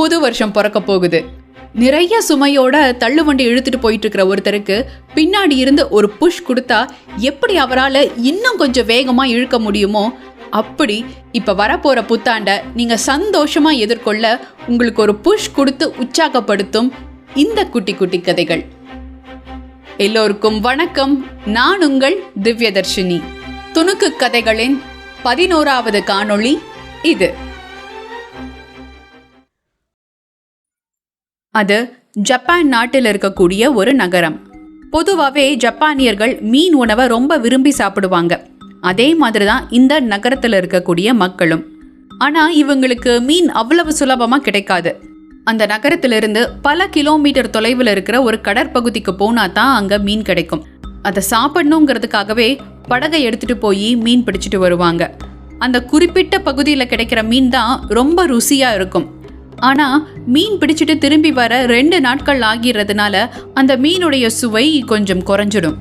புது வருஷம் பிறக்க போகுது. நிறைய சுமையோட தள்ளுவண்டி இழுத்துட்டு போயிட்டு இருக்கிற ஒருத்தருக்கு பின்னாடி இருந்து ஒரு புஷ் கொடுத்தா எப்படி அவரால் இன்னும் கொஞ்சம் வேகமாக இழுக்க முடியுமோ அப்படி இப்போ வரப்போற புத்தாண்ட நீங்கள் சந்தோஷமாக எதிர்கொள்ள உங்களுக்கு ஒரு புஷ் கொடுத்து உற்சாகப்படுத்தும் இந்த குட்டி குட்டி கதைகள். எல்லோருக்கும் வணக்கம். நான் உங்கள் திவ்யதர்ஷினி. துணுக்கு கதைகளின் பதினோராவது காணொளி இது. அது ஜப்பான் நாட்டில் இருக்கக்கூடிய ஒரு நகரம். பொதுவாகவே ஜப்பானியர்கள் மீன் உணவை ரொம்ப விரும்பி சாப்பிடுவாங்க. அதே மாதிரி தான் இந்த நகரத்தில் இருக்கக்கூடிய மக்களும். ஆனால் இவங்களுக்கு மீன் அவ்வளவு சுலபமாக கிடைக்காது. அந்த நகரத்திலிருந்து பல கிலோமீட்டர் தொலைவில் இருக்கிற ஒரு கடற்பகுதிக்கு போனால் தான் அங்கே மீன் கிடைக்கும். அதை சாப்பிடணுங்கிறதுக்காகவே படகை எடுத்துட்டு போய் மீன் பிடிச்சிட்டு வருவாங்க. அந்த குறிப்பிட்ட பகுதியில் கிடைக்கிற மீன் தான் ரொம்ப ருசியாக இருக்கும். ஆனால் மீன் பிடிச்சிட்டு திரும்பி வர ரெண்டு நாட்கள் ஆகிறதுனால அந்த மீனுடைய சுவை கொஞ்சம் குறைஞ்சிடும்.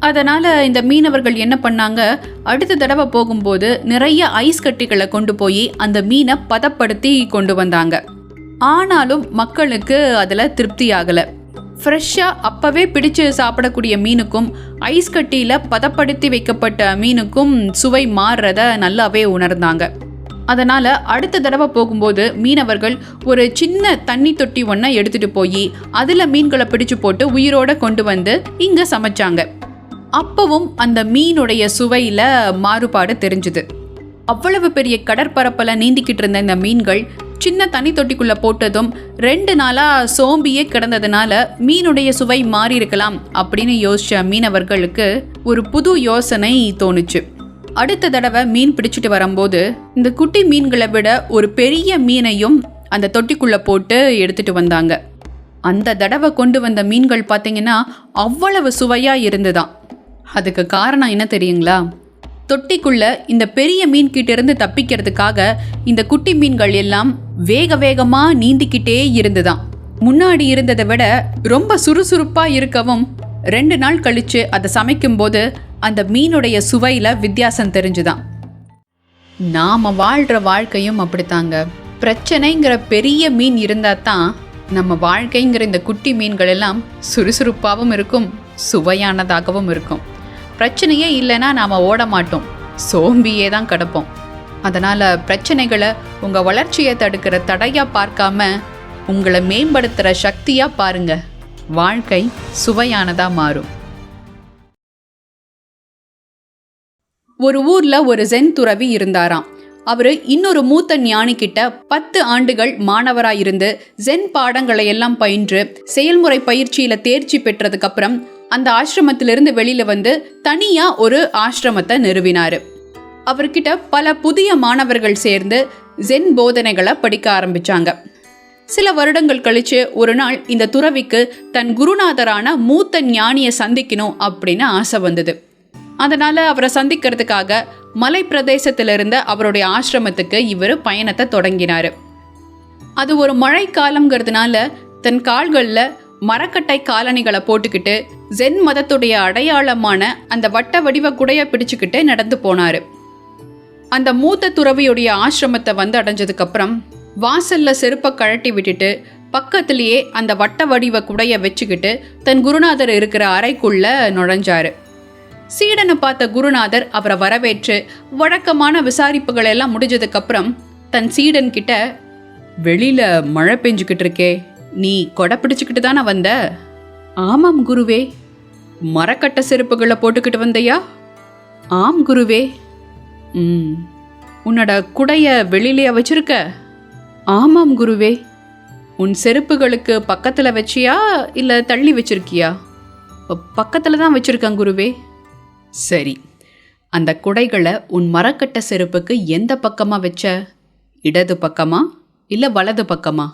அதனால் இந்த மீனவர்கள் என்ன பண்ணாங்க அடுத்த தடவை போகும்போது நிறைய ஐஸ் கட்டிகளை கொண்டு போய் அந்த மீனை பதப்படுத்தி கொண்டு வந்தாங்க. ஆனாலும் மக்களுக்கு அதில் திருப்தி ஆகலை. ஃப்ரெஷ்ஷாக அப்போவே பிடிச்சு சாப்பிடக்கூடிய மீனுக்கும் ஐஸ் கட்டியில் பதப்படுத்தி வைக்கப்பட்ட மீனுக்கும் சுவை மாறுறத நல்லாவே உணர்ந்தாங்க. அதனால் அடுத்த தடவை போகும்போது மீனவர்கள் ஒரு சின்ன தண்ணி தொட்டி ஒன்றை எடுத்துகிட்டு போய் அதில் மீன்களை பிடிச்சு போட்டு உயிரோட கொண்டு வந்து இங்கே சமைச்சாங்க. அப்பவும் அந்த மீனுடைய சுவையில் மாறுபாடு தெரிஞ்சுது. அவ்வளவு பெரிய கடற்பரப்பில் நீந்திக்கிட்டு இருந்த இந்த மீன்கள் சின்ன தண்ணி தொட்டிக்குள்ளே போட்டதும் ரெண்டு நாளாக சோம்பியே கிடந்ததுனால மீனுடைய சுவை மாறி இருக்கலாம் அப்படின்னு யோசித்த மீனவர்களுக்கு ஒரு புது யோசனை தோணுச்சு. அடுத்த தடவை மீன் பிடிச்சிட்டு வரும்போது இந்த குட்டி மீன்களை விட ஒரு பெரிய மீனையும் அந்த தொட்டிக்குள்ளே போட்டு எடுத்துட்டு வந்தாங்க. அந்த தடவை கொண்டு வந்த மீன்கள் பார்த்தீங்கன்னா அவ்வளவு சுவையாக இருந்துதான். அதுக்கு காரணம் என்ன தெரியுங்களா? தொட்டிக்குள்ள இந்த பெரிய மீன்கிட்டேருந்து இருந்து தப்பிக்கிறதுக்காக இந்த குட்டி மீன்கள் எல்லாம் வேக வேகமாக நீந்திக்கிட்டே இருந்துதான். முன்னாடி இருந்ததை விட ரொம்ப சுறுசுறுப்பாக இருக்கவும் ரெண்டு நாள் கழித்து அதை சமைக்கும்போது அந்த மீனுடைய சுவையில் வித்தியாசம் தெரிஞ்சுதான். நாம் வாழ்கிற வாழ்க்கையும் அப்படித்தாங்க. பிரச்சனைங்கிற பெரிய மீன் இருந்தால் தான் நம்ம வாழ்க்கைங்கிற இந்த குட்டி மீன்கள் எல்லாம் சுறுசுறுப்பாகவும் இருக்கும் சுவையானதாகவும் இருக்கும். பிரச்சனையே இல்லைன்னா நாம் ஓட மாட்டோம் சோம்பியே தான் கிடப்போம். அதனால் பிரச்சனைகளை உங்கள் வளர்ச்சியை தடுக்கிற தடையாக பார்க்காம உங்களை மேம்படுத்துகிற சக்தியாக பாருங்க. வாழ்க்கை சுவையானதாக மாறும். ஒரு ஊர்ல ஒரு ஜென் துறவி இருந்தாராம். அவரு இன்னொரு மூத்த ஞானி கிட்ட பத்து ஆண்டுகள் மாணவராயிருந்து ஜென் பாடங்களை எல்லாம் பயின்று செயல்முறை பயிற்சியில தேர்ச்சி பெற்றதுக்கு அப்புறம் அந்த ஆசிரமத்திலிருந்து வெளியில வந்து தனியா ஒரு ஆசிரமத்தை நிறுவினாரு. அவர்கிட்ட பல புதிய மாணவர்கள் சேர்ந்து ஜென் போதனைகளை படிக்க ஆரம்பிச்சாங்க. சில வருடங்கள் கழிச்சு ஒரு நாள் இந்த துறவிக்கு தன் குருநாதரான மூத்த ஞானியை சந்திக்கணும் அப்படின்னு ஆசை வந்தது. அதனால் அவரை சந்திக்கிறதுக்காக மலை பிரதேசத்தில் இருந்த அவருடைய ஆசிரமத்துக்கு இவர் பயணத்தை தொடங்கினார். அது ஒரு மழைக்காலங்கிறதுனால தன் கால்களில் மரக்கட்டை காலணிகளை போட்டுக்கிட்டு ஜென் மதத்துடைய அடையாளமான அந்த வட்ட வடிவ குடைய பிடிச்சுக்கிட்டு நடந்து போனார். அந்த மூத்த துறவியுடைய ஆசிரமத்தை வந்து அடைஞ்சதுக்கப்புறம் வாசல்ல செருப்பை கழட்டி விட்டுட்டு பக்கத்திலேயே அந்த வட்ட வடிவ குடைய வச்சுக்கிட்டு தன் குருநாதர் இருக்கிற அறைக்குள்ள நுழைஞ்சாரு. சீடனை பார்த்த குருநாதர் அவரை வரவேற்று வழக்கமான விசாரிப்புகள் எல்லாம் முடிஞ்சதுக்கப்புறம் தன் சீடன் கிட்ட வெளியில மழை பெஞ்சுக்கிட்டு இருக்கே நீ கொடை பிடிச்சிக்கிட்டு தானே வந்த? ஆமாம் குருவே. மரக்கட்ட செருப்புகளை போட்டுக்கிட்டு வந்தையா? ஆம் குருவே. ம் உன்னோட குடைய வெளியிலையா வச்சிருக்க? ஆமாம் குருவே. உன் செருப்புகளுக்கு பக்கத்தில் வச்சியா இல்லை தள்ளி வச்சிருக்கியா? பக்கத்தில் தான் வச்சுருக்கேன் குருவே. சரி அந்த குடைகளை உன் மரக்கட்ட செருப்புக்கு எந்த பக்கமாக வச்ச? இடது பக்கமா இல்லை வலது பக்கமா?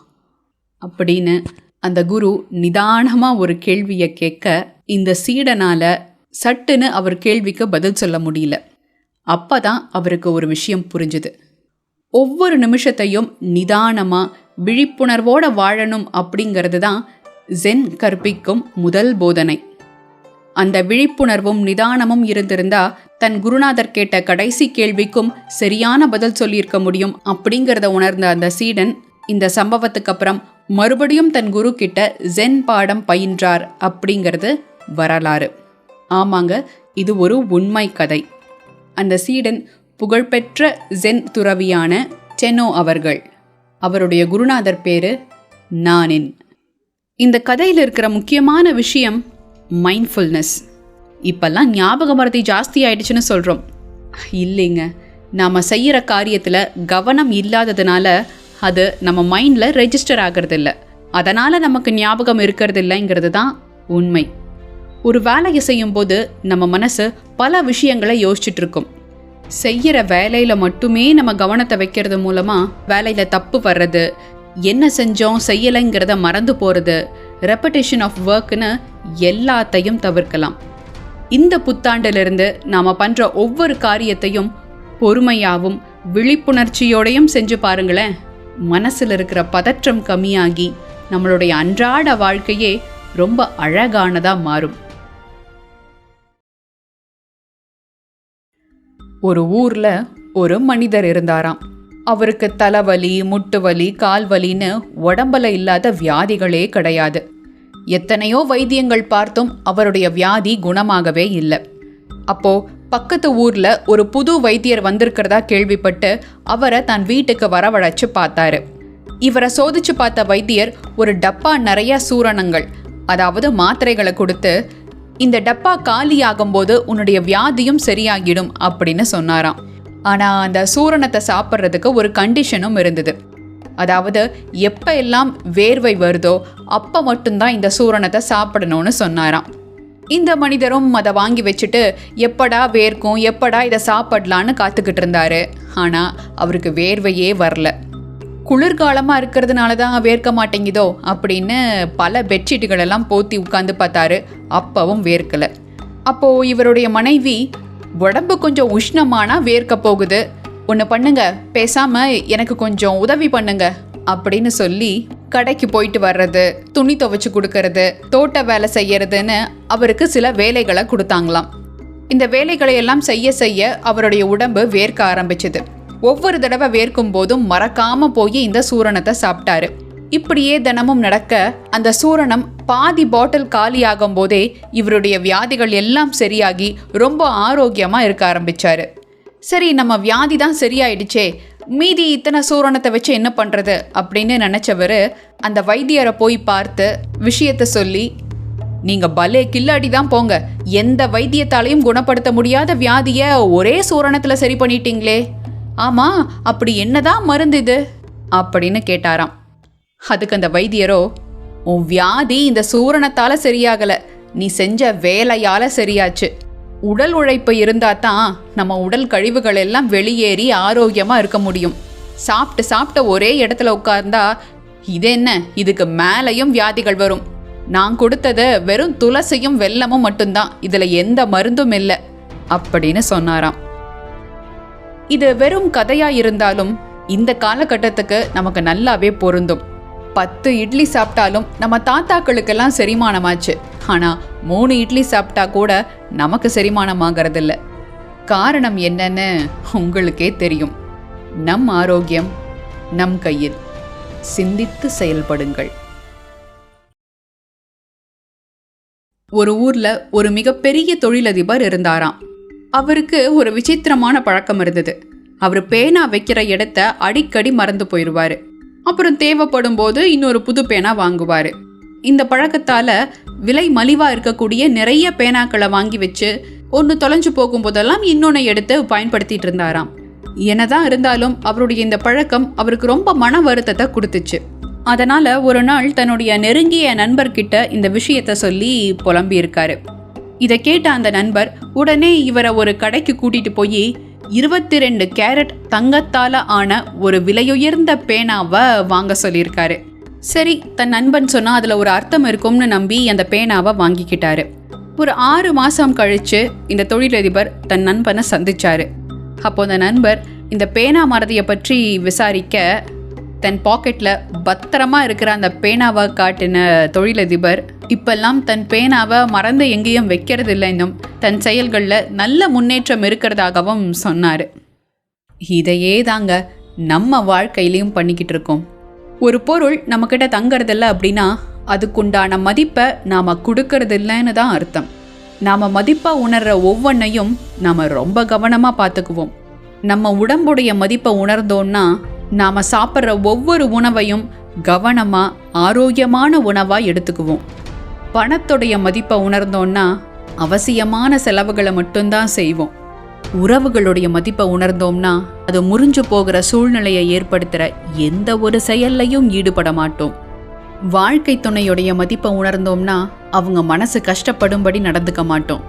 அப்படின்னு அந்த குரு நிதானமாக ஒரு கேள்வியை கேட்க இந்த சீடனால் சட்டுன்னு அவர் கேள்விக்கு பதில் சொல்ல முடியல. அப்போ தான் அவருக்கு ஒரு விஷயம் புரிஞ்சுது. ஒவ்வொரு நிமிஷத்தையும் நிதானமாக விழிப்புணர்வோடு வாழணும் அப்படிங்கிறது தான் ஜென் கற்பிக்கும் முதல் போதனை. அந்த விழிப்புணர்வும் நிதானமும் இருந்திருந்தா தன் குருநாதர் கேட்ட கடைசி கேள்விக்கும் சரியான பதில் சொல்லியிருக்க முடியும் அப்படிங்கிறத உணர்ந்த அந்த சீடன் இந்த சம்பவத்துக்கு அப்புறம் மறுபடியும் தன் குரு கிட்ட ஜென் பாடம் பயின்றார் அப்படிங்கிறது வரலாறு. ஆமாங்க இது ஒரு உண்மை கதை. அந்த சீடன் புகழ்பெற்ற ஜென் துறவியான செனோ அவர்கள். அவருடைய குருநாதர் பேரு நானின். இந்த கதையில் இருக்கிற முக்கியமான விஷயம் மைண்ட்ஃபுல்னஸ் இப்பெல்லாம் ஞாபக மறதி ஜாஸ்தி ஆயிடுச்சுன்னு சொல்கிறோம் இல்லைங்க நாம் செய்கிற காரியத்தில் கவனம் இல்லாததுனால அது நம்ம மைண்டில் ரெஜிஸ்டர் ஆகிறது இல்லை அதனால் நமக்கு ஞாபகம் இருக்கிறது இல்லைங்கிறது தான் உண்மை. ஒரு வேலையை செய்யும்போது நம்ம மனசு பல விஷயங்களை யோசிச்சுட்ருக்கும் செய்கிற வேலையில் மட்டுமே நம்ம கவனத்தை வைக்கிறது மூலமாக வேலையில் தப்பு வர்றது என்ன செஞ்சோம் செய்யலைங்கிறத மறந்து போகிறது ரெப்படேஷன் ஆஃப் ஒர்க்னு எல்லாத்தையும் தவிர்க்கலாம். இந்த புத்தாண்டிலிருந்து நாம் பண்ணுற ஒவ்வொரு காரியத்தையும் பொறுமையாகவும் விழிப்புணர்ச்சியோடையும் செஞ்சு பாருங்களேன். மனசில் இருக்கிற பதற்றம் கம்மியாகி நம்மளுடைய அன்றாட வாழ்க்கையே ரொம்ப அழகானதாக மாறும். ஒரு ஊரில் ஒரு மனிதர் இருந்தாராம். அவருக்கு தலைவலி முட்டு வலி கால் வலின்னு உடம்புல இல்லாத வியாதிகளே கிடையாது. எத்தனையோ வைத்தியங்கள் பார்த்தும் அவருடைய வியாதி குணமாகவே இல்லை. அப்போ பக்கத்து ஊர்ல ஒரு புது வைத்தியர் வந்திருக்கிறதா கேள்விப்பட்டு அவரை தன் வீட்டுக்கு வரவழைச்சு பார்த்தாரு. இவரை சோதிச்சு பார்த்த வைத்தியர் ஒரு டப்பா நிறைய சூரணங்கள் அதாவது மாத்திரைகளை கொடுத்து இந்த டப்பா காலியாகும்போது உன்னுடைய வியாதியும் சரியாகிடும் அப்படின்னு சொன்னாராம். ஆனா அந்த சூரணத்தை சாப்பிட்றதுக்கு ஒரு கண்டிஷனும் இருந்தது. அதாவது எப்போ எல்லாம் வேர்வை வருதோ அப்போ மட்டும்தான் இந்த சூரணத்தை சாப்பிடணும்னு சொன்னாராம். இந்த மனிதரும் அதை வாங்கி வச்சுட்டு எப்படா வேர்க்கும் எப்படா இதை சாப்பிடலான்னு காத்துக்கிட்டு இருந்தாரு. ஆனால் அவருக்கு வேர்வையே வரல. குளிர்காலமாக இருக்கிறதுனால தான் வேர்க்க மாட்டேங்குதோ அப்படின்னு பல பெட்ஷீட்டுகள் எல்லாம் போத்தி உட்காந்து பார்த்தாரு. அப்பவும் வேர்க்கலை. அப்போது இவருடைய மனைவி உடம்பு கொஞ்சம் உஷ்ணமானா வேர்க்க போகுது? ஒன்று பண்ணுங்க. பேசாம எனக்கு கொஞ்சம் உதவி பண்ணுங்க. அப்படின்னு சொல்லி கடைக்கு போயிட்டு வர்றது துணி துவைச்சு கொடுக்கறது தோட்ட வேலை செய்யறதுன்னு அவருக்கு சில வேலைகளை கொடுத்தாங்களாம். இந்த வேலைகளை எல்லாம் செய்ய செய்ய அவருடைய உடம்பு வேர்க்க ஆரம்பிச்சது. ஒவ்வொரு தடவை வேர்க்கும் போதும் மறக்காம போய் இந்த சூரணத்தை சாப்பிட்டாரு. இப்படியே தினமும் நடக்க அந்த சூரணம் பாதி பாட்டில் காலியாகும் போதே இவருடைய வியாதிகள் எல்லாம் சரியாகி ரொம்ப ஆரோக்கியமா இருக்க ஆரம்பிச்சாரு. சரி நம்ம வியாதி தான் சரியாயிடுச்சே. மீதி இத்தனை சூரணத்தை வச்சு என்ன பண்ணுறது அப்படின்னு நினச்சவர் அந்த வைத்தியரை போய் பார்த்து விஷயத்த சொல்லி நீங்கள் பலே கில்லாடி தான் போங்க. எந்த வைத்தியத்தாலையும் குணப்படுத்த முடியாத வியாதியை ஒரே சூரணத்தில் சரி பண்ணிட்டீங்களே. ஆமாம் அப்படி என்னதான் மருந்து இது? அப்படின்னு கேட்டாராம். அதுக்கு அந்த வைத்தியரோ உன் வியாதி இந்த சூரணத்தால் சரியாகலை. நீ செஞ்ச வேலையால் சரியாச்சு. உடல் உழைப்பு இருந்தால் தான் நம்ம உடல் கழிவுகள் எல்லாம் வெளியேறி ஆரோக்கியமாக இருக்க முடியும். சாப்பிட்டு சாப்பிட்ட ஒரே இடத்துல உட்கார்ந்தா இது என்ன? இதுக்கு மேலேயும் வியாதிகள் வரும். நான் கொடுத்தது வெறும் துளசியும் வெல்லமும் மட்டும்தான். இதில் எந்த மருந்தும் இல்லை. அப்படின்னு சொன்னாராம். இது வெறும் கதையா இருந்தாலும் இந்த காலகட்டத்துக்கு நமக்கு நல்லாவே பொருந்தும். பத்து இட்லி சாப்பிட்டாலும் நம்ம தாத்தாக்களுக்கெல்லாம் செரிமானமாச்சு. ஆனால் மூணு இட்லி சாப்பிட்டா கூட நமக்கு செரிமானமாகறதில்ல. காரணம் என்னன்னு உங்களுக்கே தெரியும். நம் ஆரோக்கியம் நம் கையில். சிந்தித்து செயல்படுங்கள். ஒரு ஊர்ல ஒரு மிகப்பெரிய தொழிலதிபர் இருந்தாராம். அவருக்கு ஒரு விசித்திரமான பழக்கம் இருந்தது. அவர் பேனா வைக்கிற இடத்த அடிக்கடி மறந்து போயிடுவாரு அப்புறம் தேவைப்படும் போது இன்னொரு புது பேனா வாங்குவாரு. இந்த பழக்கத்தால் விலை மலிவாக இருக்கக்கூடிய நிறைய பேனாக்களை வாங்கி வச்சு ஒன்று தொலைஞ்சு போகும்போதெல்லாம் இன்னொன்று எடுத்து பயன்படுத்திட்டு இருந்தாராம். என்னதான் இருந்தாலும் அவருடைய இந்த பழக்கம் அவருக்கு ரொம்ப மன வருத்தத்தை கொடுத்துச்சு. அதனால் ஒரு நாள் தன்னுடைய நெருங்கிய நண்பர்கிட்ட இந்த விஷயத்தை சொல்லி புலம்பியிருக்காரு. இதை கேட்ட அந்த நண்பர் உடனே இவரை ஒரு கடைக்கு கூட்டிட்டு போய் இருபத்தி ரெண்டு கேரட் தங்கத்தால் ஆன ஒரு விலையுயர்ந்த பேனாவை வாங்க சொல்லியிருக்காரு. சரி தன் நண்பன் சொன்னால் அதில் ஒரு அர்த்தம் இருக்கும்னு நம்பி அந்த பேனாவை வாங்கிக்கிட்டாரு. ஒரு ஆறு மாதம் கழித்து இந்த தொழிலதிபர் தன் நண்பனை சந்திச்சாரு. அப்போ அந்த நண்பர் இந்த பேனா மறதியை பற்றி விசாரிக்க தன் பாக்கெட்டில் பத்திரமா இருக்கிற அந்த பேனாவை காட்டின தொழிலதிபர் இப்பெல்லாம் தன் பேனாவை மறந்து எங்கேயும் வைக்கிறது இல்லை இன்னும். தன் செயல்களில் நல்ல முன்னேற்றம் இருக்கிறதாகவும் சொன்னார். இதையே தாங்க நம்ம வாழ்க்கையிலையும் பண்ணிக்கிட்டு இருக்கோம். ஒரு பொருள் நம்மக்கிட்ட தங்கறதில்ல அப்படின்னா அதுக்குண்டான மதிப்பை நாம் கொடுக்கறது இல்லைன்னு தான் அர்த்தம். நாம் மதிப்பாக உணர்கிற ஒவ்வொன்றையும் நாம் ரொம்ப கவனமாக பார்த்துக்குவோம். நம்ம உடம்புடைய மதிப்பை உணர்ந்தோன்னா நாம் சாப்பிட்ற ஒவ்வொரு உணவையும் கவனமாக ஆரோக்கியமான உணவாக எடுத்துக்குவோம். பணத்துடைய மதிப்பை உணர்ந்தோன்னா அவசியமான செலவுகளை மட்டும்தான் செய்வோம். உறவுகளுடைய மதிப்பை உணர்ந்தோம்னா அது முறிஞ்சு போகிற சூழ்நிலையை ஏற்படுத்துகிற எந்த ஒரு செயல்லையும் ஈடுபட மாட்டோம். வாழ்க்கை துணையுடைய மதிப்பை உணர்ந்தோம்னா அவங்க மனசு கஷ்டப்படும்படி நடந்துக்க மாட்டோம்.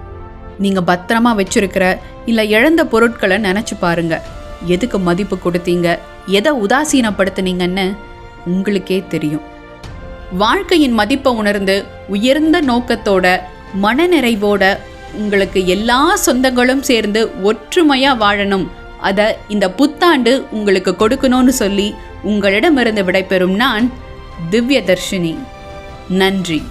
நீங்கள் பத்திரமா வச்சிருக்கிற இல்லை இழந்த பொருட்களை நினச்சி பாருங்க. எதுக்கு மதிப்பு கொடுத்தீங்க? எதை உதாசீனப்படுத்துனீங்கன்னு உங்களுக்கே தெரியும். வாழ்க்கையின் மதிப்பை உணர்ந்து உயர்ந்த நோக்கத்தோட மனநிறைவோட உங்களுக்கு எல்லா சொந்தங்களும் சேர்ந்து ஒற்றுமையாக வாழணும். அதை இந்த புத்தாண்டு உங்களுக்கு கொடுக்கணும்னு சொல்லி உங்களிடமிருந்து விடைபெறும் நான் திவ்யதர்ஷினி. நன்றி.